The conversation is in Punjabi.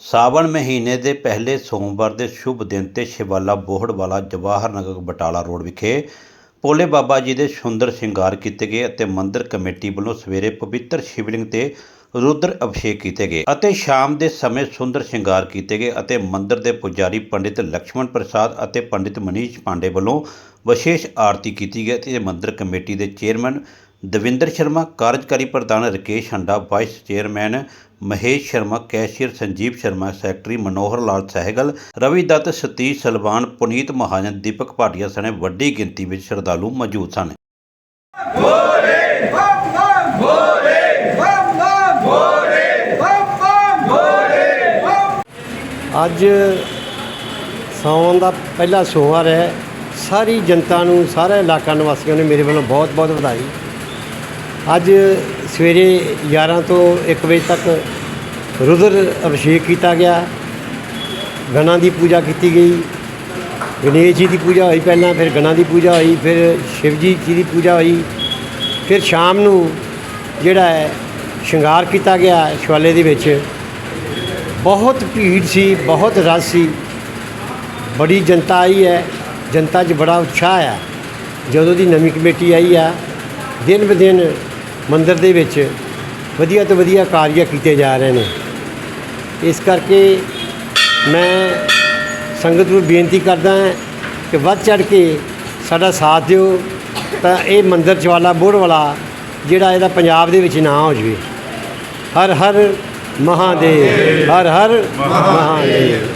ਸਾਵਣ ਮਹੀਨੇ ਦੇ ਪਹਿਲੇ ਸੋਮਵਾਰ ਦੇ ਸ਼ੁਭ ਦਿਨ ਤੇ ਸ਼ਿਵਾਲਾ ਬੋਹੜਵਾਲਾ ਜਵਾਹਰ ਨਗਰ ਬਟਾਲਾ ਰੋਡ ਵਿਖੇ ਭੋਲੇ ਬਾਬਾ ਜੀ ਦੇ ਸੁੰਦਰ ਸ਼ਿੰਗਾਰ ਕੀਤੇ ਗਏ ਅਤੇ ਮੰਦਿਰ ਕਮੇਟੀ ਵੱਲੋਂ ਸਵੇਰੇ ਪਵਿੱਤਰ ਸ਼ਿਵਲਿੰਗ ਤੇ ਰੁਦਰ ਅਭਿਸ਼ੇਕ ਕੀਤੇ ਗਏ ਅਤੇ ਸ਼ਾਮ ਦੇ ਸਮੇਂ ਸੁੰਦਰ ਸ਼ਿੰਗਾਰ ਕੀਤੇ ਗਏ ਅਤੇ ਮੰਦਿਰ ਦੇ ਪੁਜਾਰੀ ਪੰਡਿਤ ਲక్ష్మణ ਪ੍ਰਸਾਦ ਅਤੇ ਪੰਡਿਤ ਮਨੀਸ਼ ਪਾਂਡੇ ਵੱਲੋਂ ਵਿਸ਼ੇਸ਼ ਆਰਤੀ ਕੀਤੀ ਗਈ ਅਤੇ ਮੰਦਿਰ ਕਮੇਟੀ ਦੇ ਚੇਅਰਮੈਨ ਦਵਿੰਦਰ ਸ਼ਰਮਾ, ਕਾਰਜਕਾਰੀ ਪ੍ਰਧਾਨ Rakesh Handa, vice chairman Mahesh Sharma, cashier Sanjeev Sharma, secretary Manohar Lal Sehgal, Ravi Dutt Satish Salwan, Puneet Mahajan, Deepak Bhatia ਸਣੇ ਵੱਡੀ ਗਿਣਤੀ ਵਿੱਚ ਸ਼ਰਧਾਲੂ ਮੌਜੂਦ ਸਨ। ਅੱਜ ਸਾਉਣ ਦਾ ਪਹਿਲਾ ਸੋਮਵਾਰ ਹੈ। ਸਾਰੀ ਜਨਤਾ ਨੂੰ, ਸਾਰੇ ਇਲਾਕਾ ਨਿਵਾਸੀਆਂ ਨੂੰ ਮੇਰੇ ਵੱਲੋਂ ਬਹੁਤ-ਬਹੁਤ ਵਧਾਈ। ਅੱਜ ਸਵੇਰੇ 11 ਤੋਂ 1 ਵਜੇ ਤੱਕ ਰੁਦਰ ਅਭਿਸ਼ੇਕ ਕੀਤਾ ਗਿਆ। ਗਣਾਂ ਦੀ ਪੂਜਾ ਕੀਤੀ ਗਈ। ਗਣੇਸ਼ ਜੀ ਦੀ ਪੂਜਾ ਹੋਈ ਪਹਿਲਾਂ, ਫਿਰ ਗਣਾਂ ਦੀ ਪੂਜਾ ਹੋਈ, ਫਿਰ ਸ਼ਿਵ ਜੀ ਦੀ ਪੂਜਾ ਹੋਈ। ਫਿਰ ਸ਼ਾਮ ਨੂੰ ਜਿਹੜਾ ਹੈ, ਸ਼ਿੰਗਾਰ ਕੀਤਾ ਗਿਆ ਸ਼ਿਵਾਲੇ ਦੇ ਵਿੱਚ। ਬਹੁਤ ਭੀੜ ਸੀ, ਬਹੁਤ ਰਸ਼ ਸੀ। ਬੜੀ ਜਨਤਾ ਆਈ ਹੈ, ਜਨਤਾ 'ਚ ਬੜਾ ਉਤਸ਼ਾਹ ਹੈ ਜਦੋਂ ਦੀ ਨਵੀਂ ਕਮੇਟੀ ਆਈ ਆ, ਦਿਨ ਬ ਦਿਨ ਮੰਦਿਰ ਦੇ ਵਿੱਚ ਵਧੀਆ ਤੋਂ ਵਧੀਆ ਕਾਰਜ ਕੀਤੇ ਜਾ ਰਹੇ ਨੇ। ਇਸ ਕਰਕੇ ਮੈਂ ਸੰਗਤ ਨੂੰ ਬੇਨਤੀ ਕਰਦਾ ਹਾਂ ਕਿ ਵੱਧ ਚੜ ਕੇ ਸਾਡਾ ਸਾਥ ਦਿਓ। ਤਾਂ ਇਹ ਮੰਦਰ ਜਵਾਲਾ ਬੋੜ ਵਾਲਾ ਜਿਹੜਾ ਇਹਦਾ ਪੰਜਾਬ ਦੇ ਵਿੱਚ ਨਾਂ ਹੋ ਜਵੇ। ਹਰ ਹਰ ਮਹਾਦੇਵ। ਹਰ ਹਰ ਮਹਾਦੇਵ।